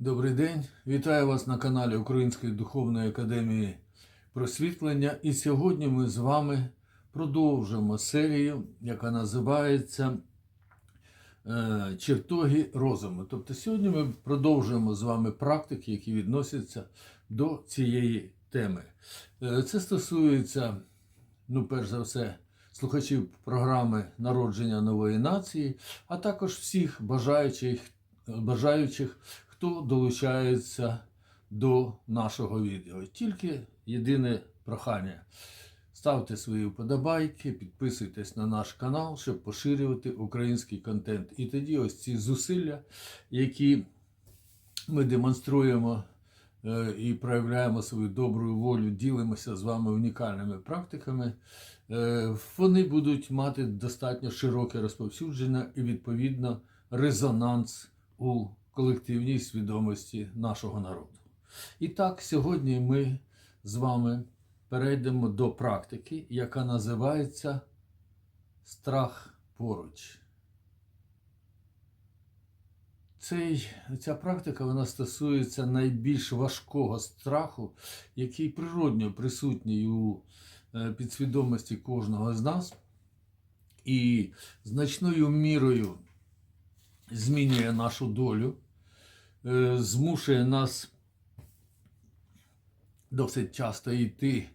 Добрий день, вітаю вас на каналі Української духовної академії просвітлення. І сьогодні ми з вами продовжимо серію, яка називається е, Чертоги розуму. Тобто сьогодні ми продовжуємо з вами практики, які відносяться до цієї теми. Е, Це стосується, ну, перш за все, слухачів програми Народження нової нації, а також всіх бажаючих, бажаючих хто долучається до нашого відео. Тільки єдине прохання. Ставте свої вподобайки, підписуйтесь на наш канал, щоб поширювати український контент. І тоді ось ці зусилля, які ми демонструємо е, і проявляємо свою добру волю, ділимося з вами унікальними практиками, е, вони будуть мати достатньо широке розповсюдження і, відповідно, резонанс у колективній свідомості нашого народу. І так, сьогодні ми з вами перейдемо до практики, яка називається страх поруч. Цей, ця практика вона стосується найбільш важкого страху, який природньо присутній у е, підсвідомості кожного з нас, і значною мірою змінює нашу долю, змушує нас досить часто йти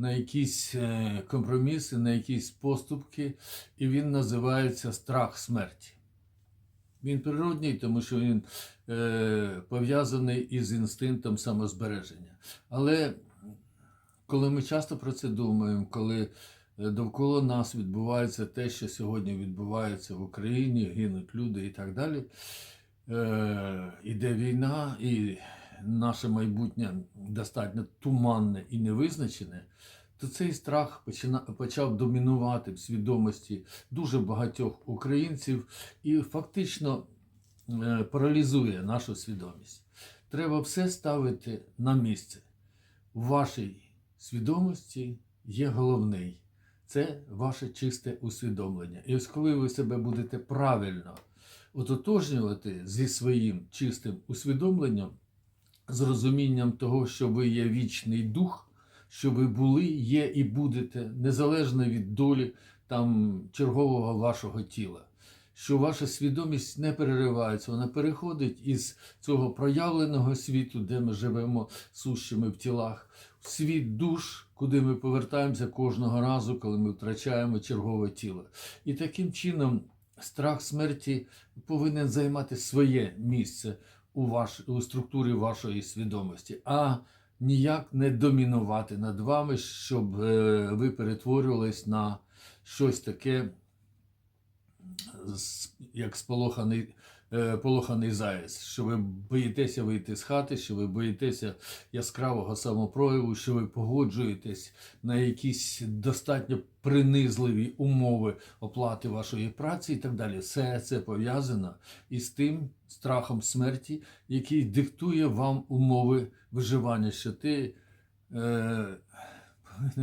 на якісь е, компроміси, на якісь поступки, і він називається страх смерті. Він природній, тому що він е, пов'язаний із інстинктом самозбереження. Але коли ми часто про це думаємо, коли е, довкола нас відбувається те, що сьогодні відбувається в Україні, гинуть люди і так далі, е, іде війна, і наше майбутнє достатньо туманне і невизначене, то цей страх почав домінувати в свідомості дуже багатьох українців і фактично е, паралізує нашу свідомість. Треба все ставити на місце. У вашій свідомості є головний. Це ваше чисте усвідомлення. І ось коли ви себе будете правильно ототожнювати зі своїм чистим усвідомленням, з розумінням того, що ви є вічний дух, що ви були, є і будете, незалежно від долі там чергового вашого тіла. Що ваша свідомість не переривається, вона переходить із цього проявленого світу, де ми живемо сущими в тілах, в світ душ, куди ми повертаємося кожного разу, коли ми втрачаємо чергове тіло. І таким чином страх смерті повинен займати своє місце у, ваш, у структурі вашої свідомості, а ніяк не домінувати над вами, щоб е, ви перетворювались на щось таке, як сполоханий, полоханий заяць, що ви боїтеся вийти з хати, що ви боїтеся яскравого самопрояву, що ви погоджуєтесь на якісь достатньо принизливі умови оплати вашої праці і так далі. Все це пов'язано із тим страхом смерті, який диктує вам умови виживання, що ти е,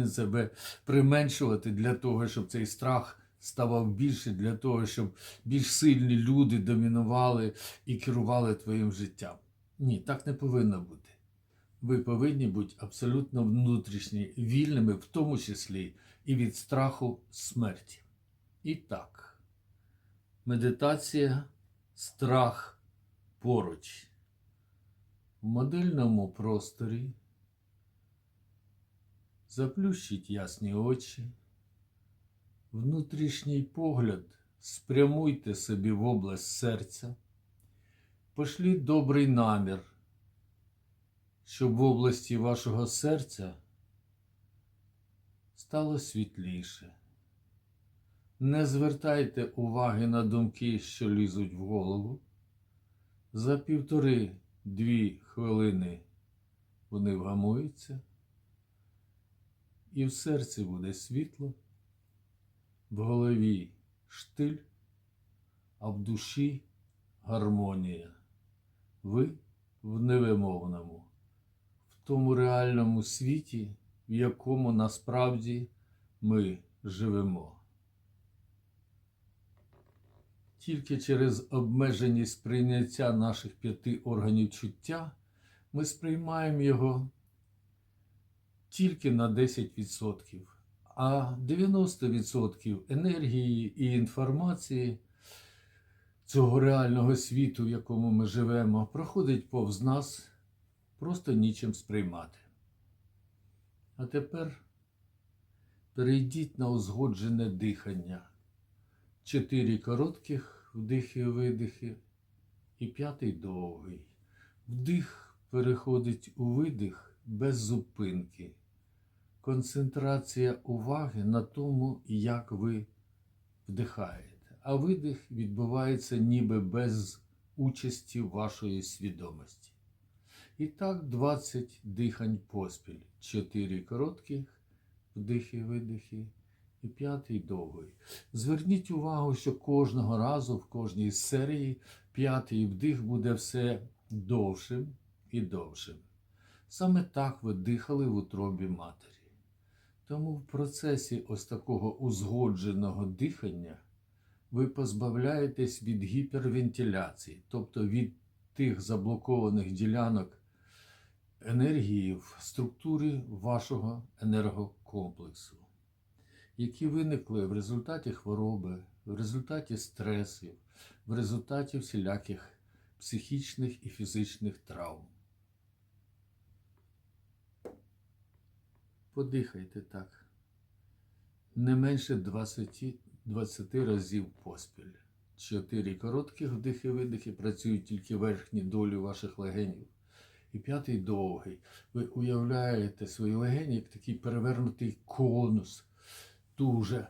себе применшувати для того, щоб цей страх ставав більше, для того, щоб більш сильні люди домінували і керували твоїм життям. Ні, так не повинно бути. Ви повинні бути абсолютно внутрішні, вільними, в тому числі і від страху смерті. І так, медитація, страх поруч. В модельному просторі заплющіть ясні очі, внутрішній погляд спрямуйте собі в область серця, пошліть добрий намір, щоб в області вашого серця стало світліше. Не звертайте уваги на думки, що лізуть в голову. За півтори-дві хвилини вони вгамуються, і в серці буде світло, в голові штиль, а в душі гармонія. Ви в невимовному, в тому реальному світі, в якому насправді ми живемо. тільки через обмеженість сприйняття наших п'яти органів чуття ми сприймаємо його тільки на 10%, а 90% енергії і інформації цього реального світу, в якому ми живемо, проходить повз нас, просто нічим сприймати. А тепер перейдіть на узгоджене дихання. Чотири коротких вдихи-видихи і п'ятий довгий. Вдих переходить у видих без зупинки. Концентрація уваги на тому, як ви вдихаєте, а видих відбувається ніби без участі вашої свідомості. І так 20 дихань поспіль. 4 коротких вдихи-видихи і п'ятий довгий. Зверніть увагу, що кожного разу в кожній серії п'ятий вдих буде все довшим і довшим. Саме так ви дихали в утробі матері. Тому в процесі ось такого узгодженого дихання ви позбавляєтесь від гіпервентиляції, тобто від тих заблокованих ділянок енергії в структурі вашого енергокомплексу, які виникли в результаті хвороби, в результаті стресів, в результаті всіляких психічних і фізичних травм. Подихайте так. Не менше 20, 20 разів поспіль. Чотири коротких вдихи-видихи працюють тільки верхні долі ваших легенів. І п'ятий довгий. Ви уявляєте свої легені як такий перевернутий конус, дуже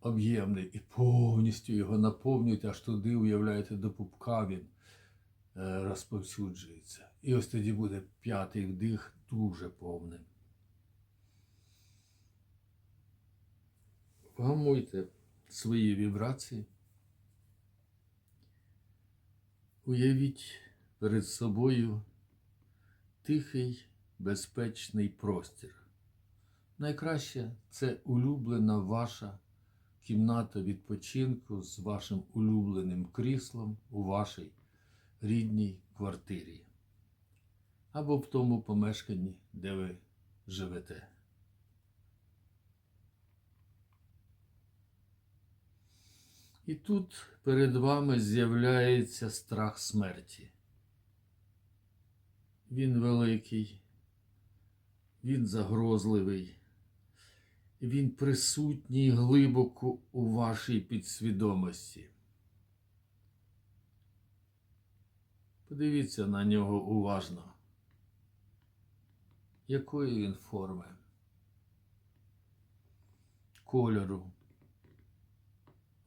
об'ємний, і повністю його наповнюєте, аж туди уявляєте до пупка він е, розповсюджується. І ось тоді буде п'ятий вдих дуже повним. Вгамуйте свої вібрації. Уявіть перед собою тихий, безпечний простір. Найкраще це улюблена ваша кімната відпочинку з вашим улюбленим кріслом у вашій рідній квартирі або в тому помешканні, де ви живете. І тут перед вами з'являється страх смерті. Він великий, він загрозливий, він присутній глибоко у вашій підсвідомості. Подивіться на нього уважно. Якої він форми? Кольору,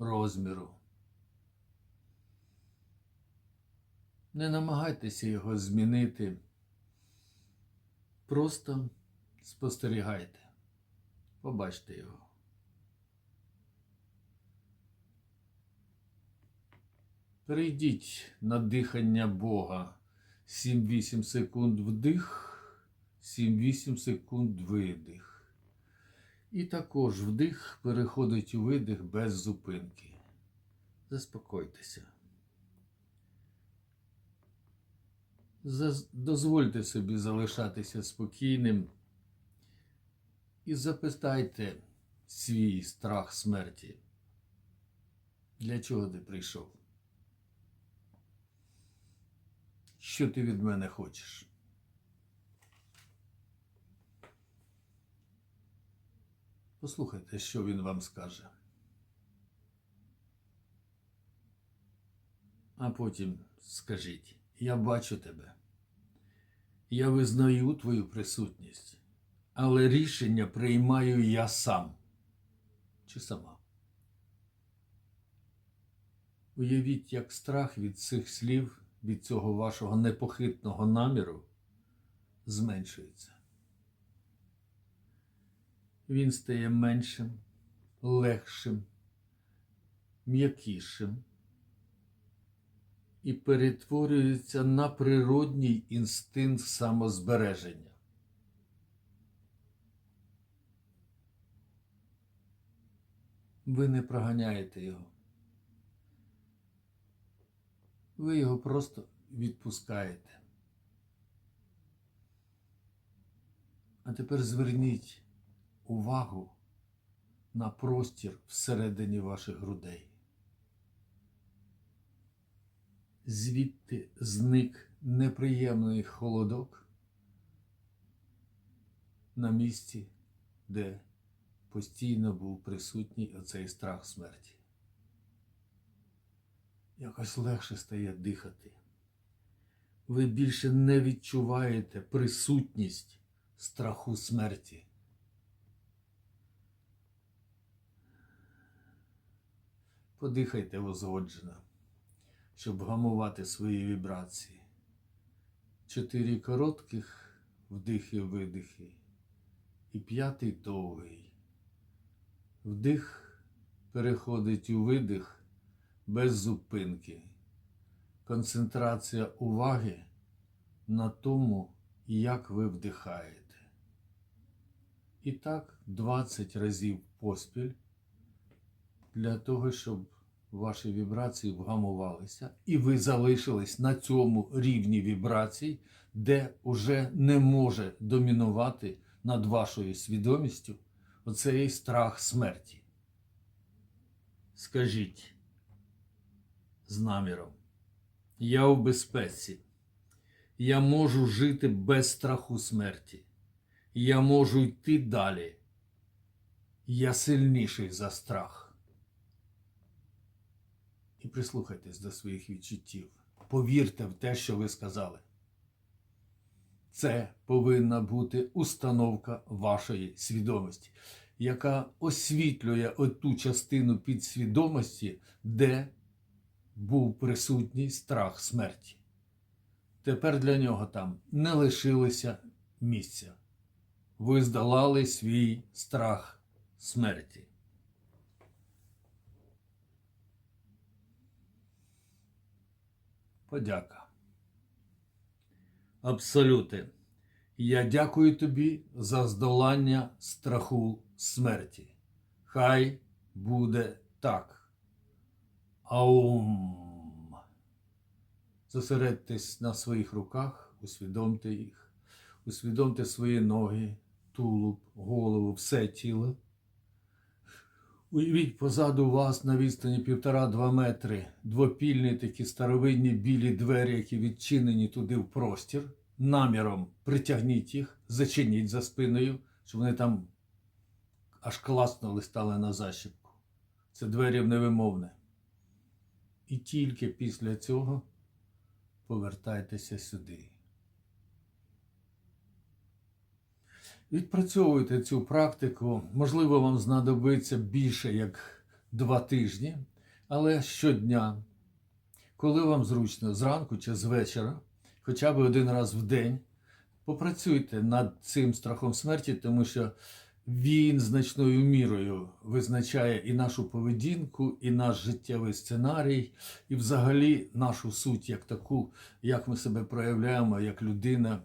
розміру. Не намагайтеся його змінити. Просто спостерігайте, побачте його. Перейдіть на дихання Бога 7-8 секунд вдих, 7-8 секунд видих. І також вдих переходить у видих без зупинки. Заспокойтеся. Дозвольте собі залишатися спокійним і запитайте свій страх смерті. Для чого ти прийшов? Що ти від мене хочеш? Послухайте, що він вам скаже. А потім скажіть, я бачу тебе. Я визнаю твою присутність, але рішення приймаю я сам. Чи сама? Уявіть, як страх від цих слів, від цього вашого непохитного наміру зменшується. Він стає меншим, легшим, м'якішим і перетворюється на природній інстинкт самозбереження. Ви не проганяєте його. ви його просто відпускаєте. А тепер зверніть увагу на простір всередині ваших грудей. Звідти зник неприємний холодок на місці, де постійно був присутній оцей страх смерті. Якось легше стає дихати. Ви більше не відчуваєте присутність страху смерті. Подихайте узгоджено, щоб гамувати свої вібрації. Чотири коротких вдихи-видихи і п'ятий довгий. Вдих переходить у видих без зупинки. Концентрація уваги на тому, як ви вдихаєте. І так 20 разів поспіль для того, щоб ваші вібрації вгамувалися, і ви залишились на цьому рівні вібрацій, де уже не може домінувати над вашою свідомістю оцей страх смерті. Скажіть з наміром, я у безпеці, я можу жити без страху смерті, я можу йти далі, я сильніший за страх. І прислухайтесь до своїх відчуттів. Повірте в те, що ви сказали. Це повинна бути установка вашої свідомості, яка освітлює оту частину підсвідомості, де був присутній страх смерті. Тепер для нього там не лишилося місця. Ви здолали свій страх смерті. Подяка. Абсолюти. Я дякую тобі за здолання страху смерті. Хай буде так. Аум. Зосередьтесь на своїх руках, усвідомте їх, усвідомте свої ноги, тулуб, голову, все тіло. Уявіть позаду вас на відстані півтора-два метри двопільні такі старовинні білі двері, які відчинені туди в простір. Наміром притягніть їх, зачиніть за спиною, щоб вони там аж класно стали на защіпку. Це двері невимовне. І тільки після цього повертайтеся сюди. Відпрацьовуйте цю практику. Можливо, вам знадобиться більше як два тижні, але щодня, коли вам зручно, зранку чи з вечора, хоча б один раз в день, попрацюйте над цим страхом смерті, тому що він значною мірою визначає і нашу поведінку, і наш життєвий сценарій, і взагалі нашу суть як таку, як ми себе проявляємо як людина,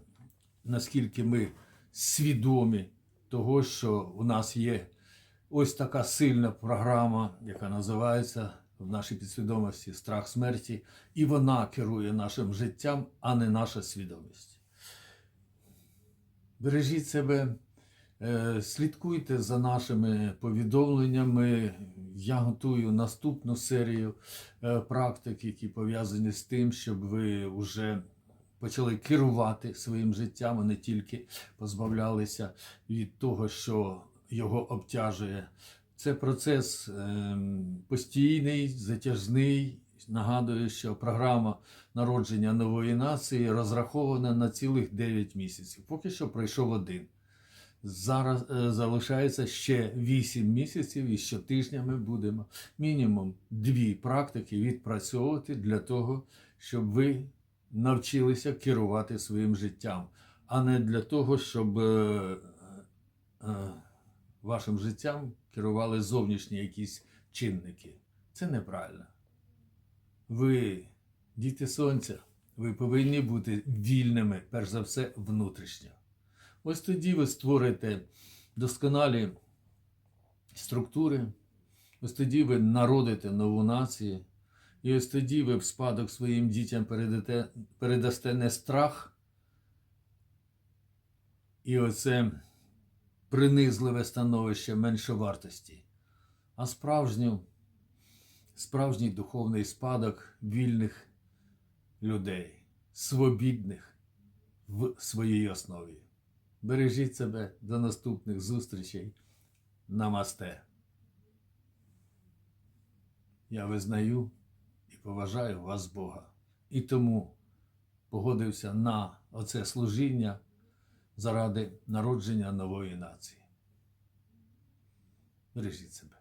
наскільки ми свідомі того, що у нас є ось така сильна програма, яка називається в нашій підсвідомості страх смерті, і вона керує нашим життям, а не наша свідомість. Бережіть себе, е, слідкуйте за нашими повідомленнями. Я готую наступну серію е, практик, які пов'язані з тим, щоб ви вже почали керувати своїм життям, а не тільки позбавлялися від того, що його обтяжує. Це процес ем, постійний, затяжний. Нагадую, що програма народження нової нації розрахована на цілих 9 місяців. Поки що пройшов один. Зараз е, залишається ще 8 місяців, і щотижня ми будемо мінімум дві практики відпрацьовувати для того, щоб ви навчилися керувати своїм життям, а не для того, щоб е, е, вашим життям керували зовнішні якісь чинники. Це неправильно. Ви, діти сонця, ви повинні бути вільними, перш за все, внутрішньо. Ось тоді ви створите досконалі структури, ось тоді ви народите нову націю, І ось тоді ви в спадок своїм дітям передате, передасте не страх, і оце принизливе становище меншовартості, а справжню, справжній духовний спадок вільних людей, свобідних в своїй основі. Бережіть себе до наступних зустрічей. Намасте. Я визнаю поважаю вас Бога. І тому погодився на оце служіння заради народження нової нації. Бережіть себе.